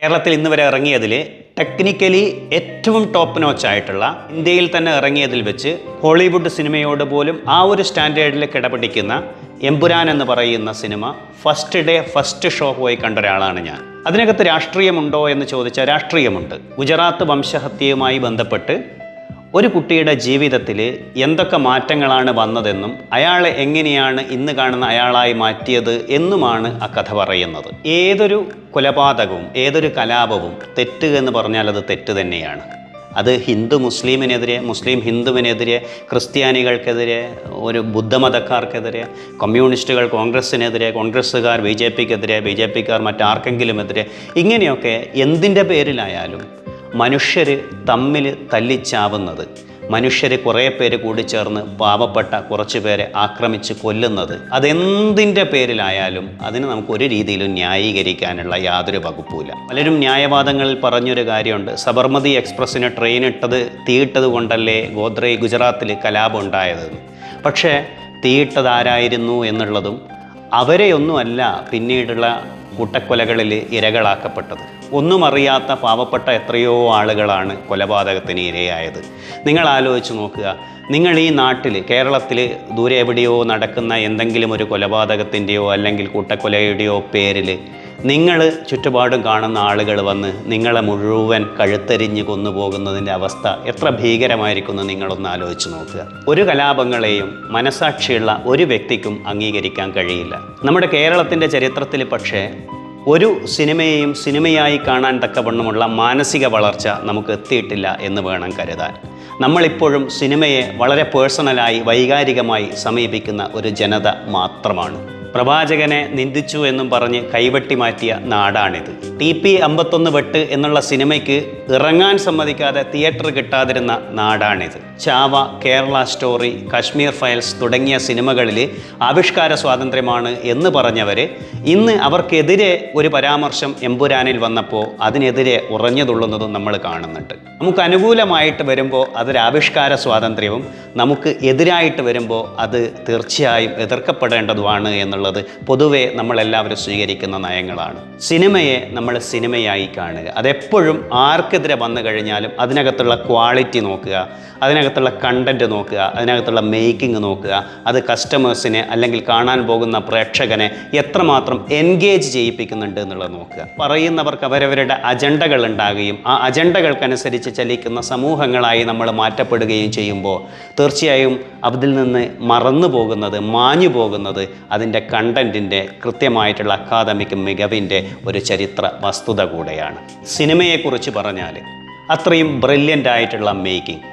കേരളത്തിൽ ഇന്ന് വരെ ഇറങ്ങിയതിൽ ടെക്നിക്കലി ഏറ്റവും ടോപ്പ് നോച്ച് ആയിട്ടുള്ള ഇന്ത്യയിൽ തന്നെ ഇറങ്ങിയതിൽ വെച്ച് ഹോളിവുഡ് സിനിമയോട് പോലും ആ ഒരു സ്റ്റാൻഡേർഡിൽ കിടപിടിക്കുന്ന എമ്പുരാൻ എന്ന് പറയുന്ന cinema first day first show പോയി കണ്ട ഒരാളാണ് ഞാൻ. അതിനകത്ത് രാഷ്ട്രീയമുണ്ടോ എന്ന് ചോദിച്ചാൽ രാഷ്ട്രീയമുണ്ട്. ഗുജറാത്ത് വംശഹത്യയുമായി ബന്ധപ്പെട്ട് ഒരു കുട്ടിയുടെ ജീവിതത്തിൽ എന്തൊക്കെ മാറ്റങ്ങളാണ് വന്നതെന്നും അയാളെ എങ്ങനെയാണ് ഇന്ന് കാണുന്ന അയാളായി മാറ്റിയത് എന്നുമാണ് ആ കഥ പറയുന്നത്. ഏതൊരു കൊലപാതകവും ഏതൊരു കലാപവും തെറ്റ് എന്ന് പറഞ്ഞാൽ അത് തെറ്റ് തന്നെയാണ്. അത് ഹിന്ദു മുസ്ലിമിനെതിരെ മുസ്ലിം ഹിന്ദുവിനെതിരെ ക്രിസ്ത്യാനികൾക്കെതിരെ ഒരു ബുദ്ധമതക്കാർക്കെതിരെ കമ്മ്യൂണിസ്റ്റുകൾ കോൺഗ്രസ്സിനെതിരെ കോൺഗ്രസ്സുകാർ ബി ജെ പിക്കെതിരെ ബി ജെ പിക്കാർ മറ്റാർക്കെങ്കിലുമെതിരെ ഇങ്ങനെയൊക്കെ എന്തിന്റെ പേരിലായാലും മനുഷ്യർ തമ്മിൽ തല്ലിച്ചാവുന്നത്. മനുഷ്യർ കുറേ പേര് കൂടി ചേർന്ന് പാവപ്പെട്ട കുറച്ച് പേരെ ആക്രമിച്ച് കൊല്ലുന്നത്. അതെന്തിന്റെ പേരിലായാലും അതിന് നമുക്ക് ഒരു രീതിയിലും ന്യായീകരിക്കാനുള്ള യാതൊരു വകുപ്പുമില്ല. പലരും ന്യായവാദങ്ങളിൽ പറഞ്ഞൊരു കാര്യമുണ്ട്. സബർമതി എക്സ്പ്രസ്സിന് ട്രെയിൻ ഇട്ടത് തീയിട്ടത് കൊണ്ടല്ലേ ഗോദ്രൈ ഗുജറാത്തിൽ കലാപം ഉണ്ടായതെന്ന്. പക്ഷേ തീയിട്ടത് ആരായിരുന്നു എന്നുള്ളതും അവരെയൊന്നുമല്ല പിന്നീടുള്ള കൂട്ടക്കൊലകളിൽ ഇരകളാക്കപ്പെട്ടത്. ഒന്നും അറിയാത്ത പാവപ്പെട്ട എത്രയോ ആളുകളാണ് കൊലപാതകത്തിന് ഇരയായത്. നിങ്ങൾ ആലോചിച്ച് നോക്കുക. നിങ്ങൾ ഈ നാട്ടിൽ കേരളത്തിൽ ദൂരെ എവിടെയോ നടക്കുന്ന എന്തെങ്കിലും ഒരു കൊലപാതകത്തിന്റെയോ അല്ലെങ്കിൽ കൂട്ടക്കൊലയുടെയോ പേരിൽ നിങ്ങൾ ചുറ്റുപാടും കാണുന്ന ആളുകൾ വന്ന് നിങ്ങളെ മുഴുവൻ കഴുത്തരിഞ്ഞ് കൊന്നുപോകുന്നതിന്റെ അവസ്ഥ എത്ര ഭീകരമായിരിക്കുമെന്ന് നിങ്ങളൊന്ന് ആലോചിച്ച് നോക്കുക. ഒരു കലാപങ്ങളെയും മനസാക്ഷിയുള്ള ഒരു വ്യക്തിക്കും അംഗീകരിക്കാൻ കഴിയില്ല. നമ്മുടെ കേരളത്തിന്റെ ചരിത്രത്തിൽ പക്ഷേ ഒരു സിനിമയെയും സിനിമയായി കാണാൻ തക്കവണ്ണമുള്ള മാനസിക വളർച്ച നമുക്ക് എത്തിയിട്ടില്ല എന്ന് വേണം കരുതാൻ. നമ്മളിപ്പോഴും സിനിമയെ വളരെ പേഴ്സണലായി വൈകാരികമായി സമീപിക്കുന്ന ഒരു ജനത മാത്രമാണ്. പ്രവാചകനെ നിന്ദിച്ചു എന്നും പറഞ്ഞ് കൈവെട്ടി മാറ്റിയ നാടാണിത്. ടി പി അമ്പത്തൊന്ന് വെട്ട് എന്നുള്ള സിനിമയ്ക്ക് ഇറങ്ങാൻ സമ്മതിക്കാതെ തിയേറ്റർ കിട്ടാതിരുന്ന നാടാണിത്. ചാവ കേരള സ്റ്റോറി കാശ്മീർ ഫയൽസ് തുടങ്ങിയ സിനിമകളിൽ ആവിഷ്കാര സ്വാതന്ത്ര്യമാണ് എന്ന് പറഞ്ഞവർ ഇന്ന് അവർക്കെതിരെ ഒരു പരാമർശം എമ്പുരാനിൽ വന്നപ്പോൾ അതിനെതിരെ ഉറഞ്ഞുതുള്ളുന്നതും നമ്മൾ കാണുന്നുണ്ട്. നമുക്ക് അനുകൂലമായിട്ട് വരുമ്പോൾ അതൊരു ആവിഷ്കാര സ്വാതന്ത്ര്യവും നമുക്ക് എതിരായിട്ട് വരുമ്പോൾ അത് തീർച്ചയായും എതിർക്കപ്പെടേണ്ടതുമാണ് എന്നുള്ളത് പൊതുവെ നമ്മളെല്ലാവരും സ്വീകരിക്കുന്ന നയങ്ങളാണ്. സിനിമയെ നമ്മൾ സിനിമയായി കാണുക. അതെപ്പോഴും ആർക്കെതിരെ വന്നു കഴിഞ്ഞാലും അതിനകത്തുള്ള ക്വാളിറ്റി നോക്കുക അതിനകത്തുള്ള കണ്ടന്റ് നോക്കുക അതിനകത്തുള്ള മേക്കിംഗ് നോക്കുക അത് കസ്റ്റമേഴ്സിനെ അല്ലെങ്കിൽ കാണാൻ പോകുന്ന പ്രേക്ഷകനെ എത്രമാത്രം എൻഗേജ് ചെയ്യിപ്പിക്കുന്നുണ്ട് എന്നുള്ളത് നോക്കുക. പറയുന്നവർക്ക് അവരവരുടെ അജണ്ടകൾ ഉണ്ടാകുകയും ആ അജണ്ടകൾക്കനുസരിച്ച് ചലിക്കുന്ന സമൂഹങ്ങളായി നമ്മൾ മാറ്റപ്പെടുകയും ചെയ്യുമ്പോൾ തീർച്ചയായും അതിൽ നിന്ന് മറന്നു പോകുന്നത് മാഞ്ഞു പോകുന്നത് അതിന്റെ കണ്ടന്റിന്റെ കൃത്യമായിട്ടുള്ള അക്കാദമിക് മികവിന്റെ ഒരു ചരിത്ര വസ്തുത കൂടെയാണ്. സിനിമയെക്കുറിച്ച് പറഞ്ഞാൽ അത്രയും ബ്രില്യന്റ് ആയിട്ടുള്ള മേക്കിംഗ്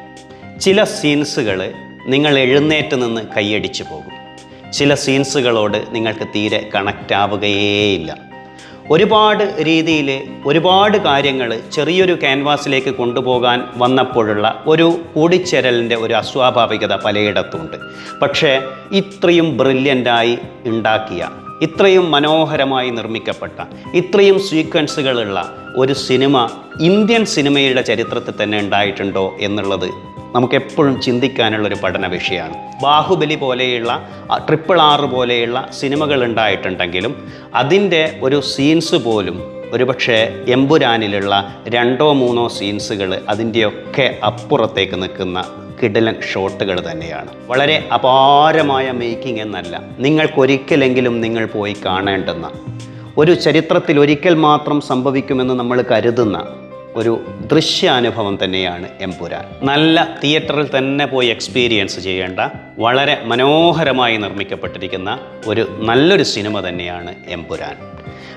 ചില സീൻസുകൾ നിങ്ങൾ എഴുന്നേറ്റ് നിന്ന് കൈയടിച്ചു പോകും. ചില സീൻസുകളോട് നിങ്ങൾക്ക് തീരെ കണക്റ്റ് ആവുകയേയില്ല. ഒരുപാട് രീതിയിൽ ഒരുപാട് കാര്യങ്ങൾ ചെറിയൊരു ക്യാൻവാസിലേക്ക് കൊണ്ടുപോകാൻ വന്നപ്പോഴുള്ള ഒരു കൂടിച്ചേരലിന്റെ ഒരു അസ്വാഭാവികത പലയിടത്തുണ്ട്. പക്ഷേ ഇത്രയും ബ്രില്യന്റായി ഉണ്ടാക്കിയ ഇത്രയും മനോഹരമായി നിർമ്മിക്കപ്പെട്ട ഇത്രയും സീക്വൻസുകളുള്ള ഒരു സിനിമ ഇന്ത്യൻ സിനിമയുടെ ചരിത്രത്തിൽ തന്നെ ഉണ്ടായിട്ടുണ്ടോ എന്നുള്ളത് നമുക്കെപ്പോഴും ചിന്തിക്കാനുള്ളൊരു പഠന വിഷയമാണ്. ബാഹുബലി പോലെയുള്ള ട്രിപ്പിൾ ആറ് പോലെയുള്ള സിനിമകൾ ഉണ്ടായിട്ടുണ്ടെങ്കിലും അതിന്റെ ഒരു സീൻസ് പോലും ഒരുപക്ഷെ എമ്പുരാനിലുള്ള രണ്ടോ മൂന്നോ സീൻസുകൾ അതിന്റെയൊക്കെ അപ്പുറത്തേക്ക് നിൽക്കുന്ന കിടിലൻ ഷോട്ടുകൾ തന്നെയാണ്. വളരെ അപാരമായ മേക്കിംഗ് എന്നല്ല നിങ്ങൾക്കൊരിക്കലെങ്കിലും നിങ്ങൾ പോയി കാണേണ്ടുന്ന. ഒരു ചരിത്രത്തിൽ ഒരിക്കൽ മാത്രം സംഭവിക്കുമെന്ന് നമ്മൾ കരുതുന്ന ഒരു ദൃശ്യാനുഭവം തന്നെയാണ് എംപുരാൻ. നല്ല തിയേറ്ററിൽ തന്നെ പോയി എക്സ്പീരിയൻസ് ചെയ്യേണ്ട വളരെ മനോഹരമായി നിർമ്മിക്കപ്പെട്ടിരിക്കുന്ന ഒരു നല്ലൊരു സിനിമ തന്നെയാണ് എംപുരാൻ.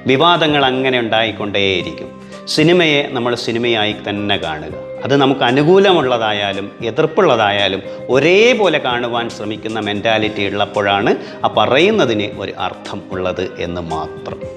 വിവാദങ്ങൾ അങ്ങനെ ഉണ്ടായിക്കൊണ്ടേയിരിക്കും. സിനിമയെ നമ്മൾ സിനിമയായി തന്നെ കാണുക. അത് നമുക്ക് അനുകൂലമുള്ളതായാലും എതിർപ്പുള്ളതായാലും ഒരേപോലെ കാണുവാൻ ശ്രമിക്കുന്ന മെന്റാലിറ്റി ഉള്ളപ്പോഴാണ് ആ പറയുന്നതിന് ഒരു അർത്ഥം ഉള്ളത് എന്ന് മാത്രം.